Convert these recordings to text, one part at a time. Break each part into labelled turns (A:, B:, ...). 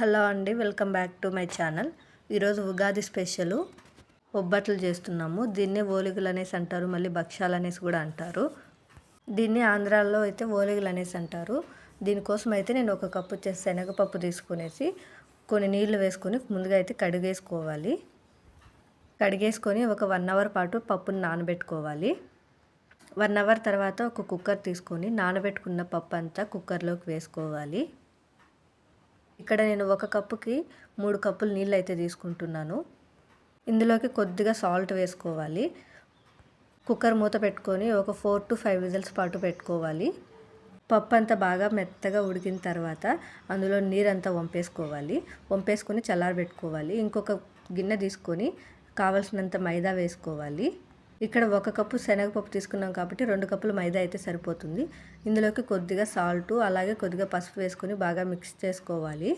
A: Hello అండి welcome back to my channel. ఈరోజు Ugadi special. ఒబ్బట్లు చేస్తున్నాము. దీన్నే ఓలిగులు అనేసి అంటారు మళ్ళీ భక్ష్యాలు అనేసి కూడా అంటారు. దీన్ని ఆంధ్రాలో అయితే ఓలిగులు అనేసి అంటారు. దీనికోసం అయితే నేను ఒక కప్పు శనగపప్పు తీసుకునేసి కొన్ని నీళ్ళు వేసుకొని ముందుగా అయితే కడిగేసుకోవాలి. కడిగేసుకొని ఒక వన్ అవర్ పాటు పప్పుని నానబెట్టుకోవాలి. వన్ అవర్ తర్వాత ఒక కుక్కర్ తీసుకొని నానబెట్టుకున్న పప్పు అంతా కుక్కర్లోకి వేసుకోవాలి. ఇక్కడ నేను ఒక కప్పుకి మూడు కప్పులు నీళ్ళు అయితే తీసుకుంటున్నాను. ఇందులోకి కొద్దిగా సాల్ట్ వేసుకోవాలి. కుక్కర్ మూత పెట్టుకొని ఒక ఫోర్ టు ఫైవ్ విజిల్స్ పాటు పెట్టుకోవాలి. పప్పు అంతా బాగా మెత్తగా ఉడికిన తర్వాత అందులో నీరంతా వంపేసుకోవాలి. వంపేసుకొని చల్లారబెట్టుకోవాలి. ఇంకొక గిన్నె తీసుకొని కావలసినంత మైదా వేసుకోవాలి. ఇక్కడ ఒక కప్పు శనగపప్పు తీసుకున్నాం కాబట్టి రెండు కప్పులు మైదా అయితే సరిపోతుంది. ఇందులోకి కొద్దిగా సాల్ట్ అలాగే కొద్దిగా పసుపు వేసుకొని బాగా మిక్స్ చేసుకోవాలి.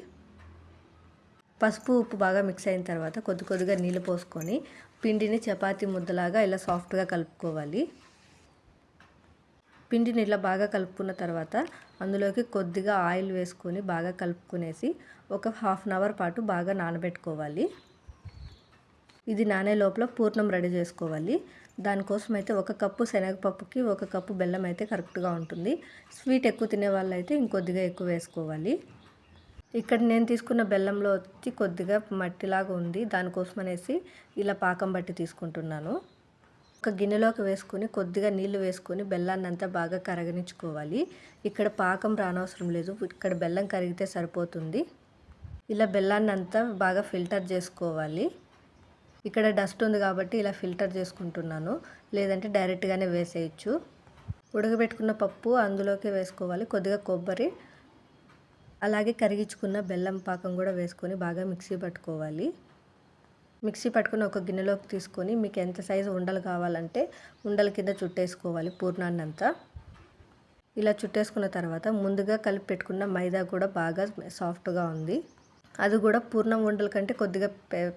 A: పసుపు ఉప్పు బాగా మిక్స్ అయిన తర్వాత కొద్ది కొద్దిగా నీళ్ళు పోసుకొని పిండిని చపాతీ ముద్దలాగా ఇలా సాఫ్ట్గా కలుపుకోవాలి. పిండిని ఇలా బాగా కలుపుకున్న తర్వాత అందులోకి కొద్దిగా ఆయిల్ వేసుకొని బాగా కలుపుకునేసి ఒక హాఫ్ అన్ అవర్ పాటు బాగా నానబెట్టుకోవాలి. ఇది నానే లోపల పూర్ణం రెడీ చేసుకోవాలి. దానికోసం అయితే ఒక కప్పు శనగపప్పుకి ఒక కప్పు బెల్లం అయితే కరెక్ట్గా ఉంటుంది. స్వీట్ ఎక్కువ తినే వాళ్ళు అయితే ఇంకొద్దిగా ఎక్కువ వేసుకోవాలి. ఇక్కడ నేను తీసుకున్న బెల్లంలో వచ్చి కొద్దిగా మట్టిలాగా ఉంది. దానికోసం అనేసి ఇలా పాకం బట్టి తీసుకుంటున్నాను. ఒక గిన్నెలోకి వేసుకొని కొద్దిగా నీళ్ళు వేసుకొని బెల్లాన్ని అంతా బాగా కరగనించుకోవాలి ఇక్కడ పాకం రానవసరం లేదు. ఇక్కడ బెల్లం కరిగితే సరిపోతుంది. ఇలా బెల్లాన్ని అంతా బాగా ఫిల్టర్ చేసుకోవాలి. ఇక్కడ డస్ట్ ఉంది కాబట్టి ఇలా ఫిల్టర్ చేసుకుంటున్నాను. లేదంటే డైరెక్ట్గానే వేసేయచ్చు. ఉడకబెట్టుకున్న పప్పు అందులోకి వేసుకోవాలి. కొద్దిగా కొబ్బరి అలాగే కరిగించుకున్న బెల్లం పాకం కూడా వేసుకొని బాగా మిక్సీ పట్టుకోవాలి. మిక్సీ పట్టుకుని ఒక గిన్నెలోకి తీసుకొని మీకు ఎంత సైజు ఉండలు కావాలంటే ఉండల కింద చుట్టేసుకోవాలి పూర్ణాన్నంతా. ఇలా చుట్టేసుకున్న తర్వాత ముందుగా కలిపి పెట్టుకున్న మైదా కూడా బాగా సాఫ్ట్గా ఉంది. అది కూడా పూర్ణం ఉండల కంటే కొద్దిగా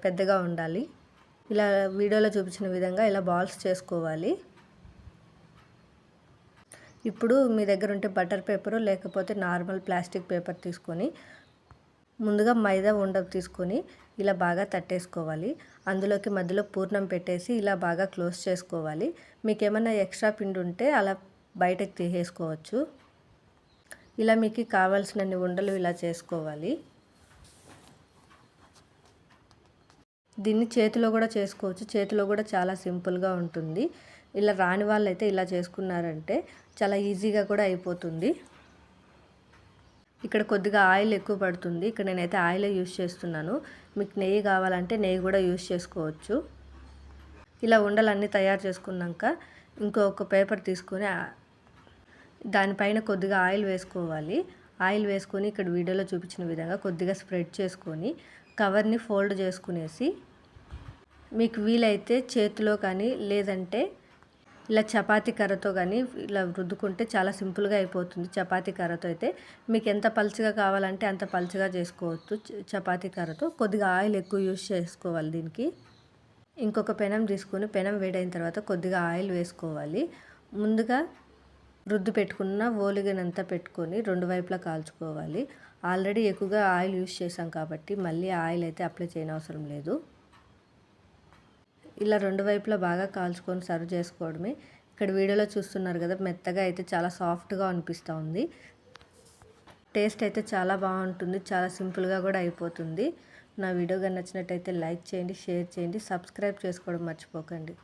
A: పెద్దగా ఉండాలి. ఇలా వీడియోలో చూపించిన విధంగా ఇలా బాల్స్ చేసుకోవాలి. ఇప్పుడు మీ దగ్గర ఉంటే బటర్ పేపరు లేకపోతే నార్మల్ ప్లాస్టిక్ పేపర్ తీసుకొని ముందుగా మైదా ఉండ తీసుకొని ఇలా బాగా తట్టేసుకోవాలి. అందులోకి మధ్యలో పూర్ణం పెట్టేసి ఇలా బాగా క్లోజ్ చేసుకోవాలి. మీకు ఏమైనా ఎక్స్ట్రా పిండి ఉంటే అలా బయటకు తీసేసుకోవచ్చు. ఇలా మీకు కావాల్సినన్ని ఉండలు ఇలా చేసుకోవాలి. దీన్ని చేతిలో కూడా చేసుకోవచ్చు. చేతిలో కూడా చాలా సింపుల్గా ఉంటుంది. ఇలా రాని వాళ్ళు అయితే ఇలా చేసుకున్నారంటే చాలా ఈజీగా కూడా అయిపోతుంది. ఇక్కడ కొద్దిగా ఆయిల్ ఎక్కువ పడుతుంది. ఇక్కడ నేనైతే ఆయిలే యూస్ చేస్తున్నాను. మీకు నెయ్యి కావాలంటే నెయ్యి కూడా యూస్ చేసుకోవచ్చు. ఇలా ఉండలన్నీ తయారు చేసుకున్నాక ఇంకొక పేపర్ తీసుకొని దానిపైన కొద్దిగా ఆయిల్ వేసుకోవాలి. ఆయిల్ వేసుకొని ఇక్కడ వీడియోలో చూపించిన విధంగా కొద్దిగా స్ప్రెడ్ చేసుకొని కవర్ని ఫోల్డ్ చేసుకునేసి మీకు వీలైతే చేతిలో కానీ లేదంటే ఇలా చపాతి కర్రతో కానీ ఇలా రుద్దుకుంటే చాలా సింపుల్గా అయిపోతుంది చపాతీ కర్రతో అయితే. మీకు ఎంత పలుచగా కావాలంటే అంత పలుచగా చేసుకోవచ్చు చపాతీ కర్రతో. కొద్దిగా ఆయిల్ ఎక్కువ యూస్ చేసుకోవాలి దీనికి. ఇంకొక పెనం తీసుకొని పెనం వేడైన తర్వాత కొద్దిగా ఆయిల్ వేసుకోవాలి. ముందుగా రుద్దు పెట్టుకున్న ఓలిగనంతా పెట్టుకొని రెండు వైపులా కాల్చుకోవాలి. ఆల్రెడీ ఎక్కువగా ఆయిల్ యూస్ చేసాం కాబట్టి మళ్ళీ ఆయిల్ అయితే అప్లై చేయనవసరం లేదు. ఇలా రెండు వైపులా బాగా కాల్చుకొని సర్వ్ చేసుకోవడమే. ఇక్కడ వీడియోలో చూస్తున్నారు కదా మెత్తగా అయితే చాలా సాఫ్ట్గా అనిపిస్తూ ఉంది టేస్ట్ అయితే చాలా బాగుంటుంది చాలా సింపుల్గా కూడా అయిపోతుంది. నా వీడియో కానీ నచ్చినట్టయితే లైక్ చేయండి షేర్ చేయండి సబ్స్క్రైబ్ చేసుకోవడం మర్చిపోకండి.